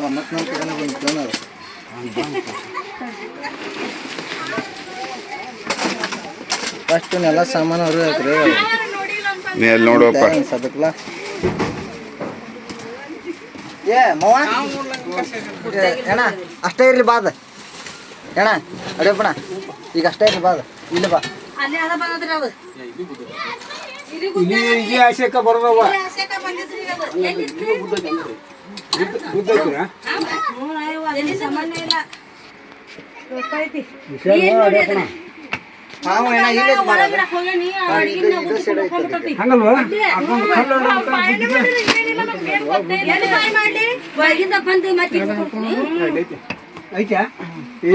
ಮತ್ತೆ ನಮ್ಮ ಕಡೆನೇ ಬಂತು ನಾವು ಫಸ್ಟ್ ಎಲ್ಲ ಸಾಮಾನು ಅವ್ರು ಹಾಕ್ರಿ ನೀ ನೋಡುವಪ್ಪ ಸದಕ್ಲ ಏ ಮವ? ಅಣ್ಣ ಅಷ್ಟೇ ಇರ್ಲಿ ಬಾದ ಅಣ್ಣ ಅಡಿಯಪ್ಪಣ ಈಗ ಅಷ್ಟೇ ಇರ್ಲಿ ಬಾದ ಇಲ್ಲ ಬಾ. ಅಲ್ಲಿ ಅದ ಬಂದದ್ರಿ ಅದು. ಇಲ್ಲಿ ಈ ಆಶೆಕ ಐತ್ಯಾ ಈ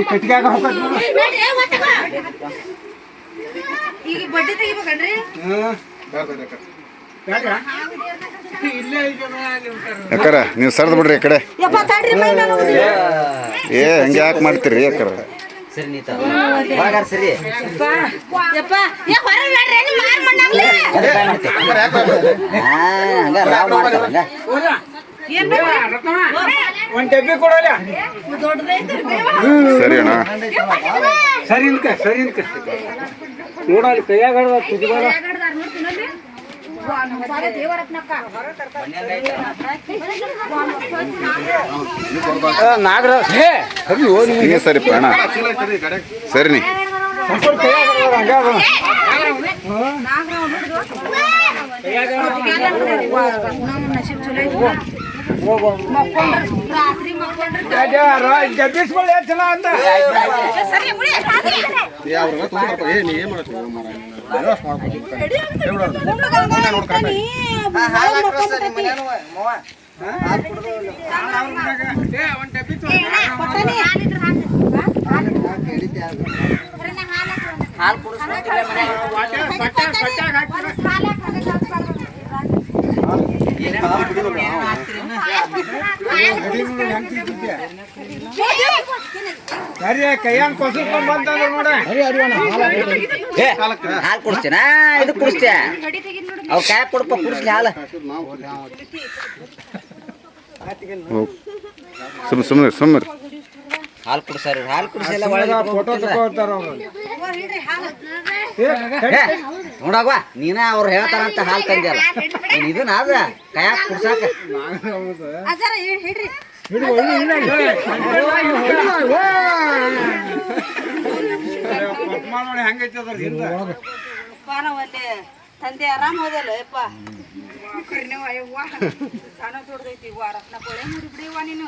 ಒತ್ತಗ. ಈಗ ಬಡ್ಡಿ ತೆಗಿಬೇಕನ್ರಿ ಹ್ಮ್. ಯಾಕ? ಯಾಕಾರ? ನೀವು ಸರ್ದ್ ಬಿಡ್ರಿ ಈ ಕಡೆ. ಏ ಹಂಗೆ ಯಾಕೆ ಮಾಡ್ತೀರಿ ಯಾಕಾರ? ಸರಿ ನೀತ ಬಾಗಾರ ಸರಿ. ಯಪ್ಪ, ಯಪ್ಪ, ಏ ಹೊರಗ್ ನಡ್ರಿ, ಮಾರ್ ಮಣ್ಣಾಗ್ಲಿ? ಹಾ ಹಂಗ ರಾವ್ ಮಾಡ್ತಾರ ಹಂಗ. ಏನ್ ಡಬ್ಬಿ ಕೊಡೋಲ್ಲ. ದೊಡ್ಡದೈತ್ರಿ ಸರಿ ಅಣ್ಣ. ಸರಿ ಇನ್ಕ ಸರಿ ನೋಡಲ್ಲಿ ಕೈಯಾಗ ತುದಿಗಾಲ ನಾಗರ ಹೇ ಸರಿ ಪ್ರಾಣ ಸರಿ ಅಣ್ಣ ಸರಿ ಬಿಡಿ, ರಾತ್ರಿ. ಹಾಲು ಹಾಕ್ರ ಸರಿ ಮನ್ಯಾನು ಮವ ಹಾಲು ಕುಡ್ದು ಒಂದ್ ಡಬ್ಬಿ ಹಾಕಿ ಹಿಡಿತೆ ಅದು. ಹಾಲು ಕುಡಿಸ್ಬೇಕಿಲ್ಲ ಮನ್ಯಾಗ ಸರಿ ಕೈಯಾಗ ಕೊಸರ್ಕೊಂಡ್ ಹಾಲು ಕುಡಿಸ್ತೀನ ಇದು ಕುಡಿಸ್ತೀಯ ಅವ್ ಕಾಯ ಕೊಡಪ್ಪ ಕುಡಿಸ್ಲಿ ಹಾಲು ಸುಮ್ಮ ಸುಮ್ ಸುಮ್ಮನೆ ಸುಮ್ಮನೆ ಹಾಲು ಕುಡಿಸಾರ ಹಾಲು ಕುಡಿಸಿಲ್ಲ ಫೋಟೋ ತಗೋತಾರ ನೋಡವ್ವ ನೀನ ಅವ್ರು ಹೇಳ್ತಾರಂತ ಹಾಲು ತಂದಿಲ್ಲ ನೀನ್ ಇದನ್ನ ಅದ ಕಯಾಕ್ ಕುಡ್ಸಾಕ. ನೋಡಿ ಹೆಂಗೈತಿ ಅದ್ರ ಹಿಂದೆ ಪಾನವಲ್ಲಿ ತಂದೆ ಆರಾಮ ಹೋದಲ್ಲ ಯಪ್ಪ ಸಣ್ಣ ದೊಡ್ಡದೈತಿ ಇವ್ವ ರತ್ನ ಕೊಳೆ ನೀನು.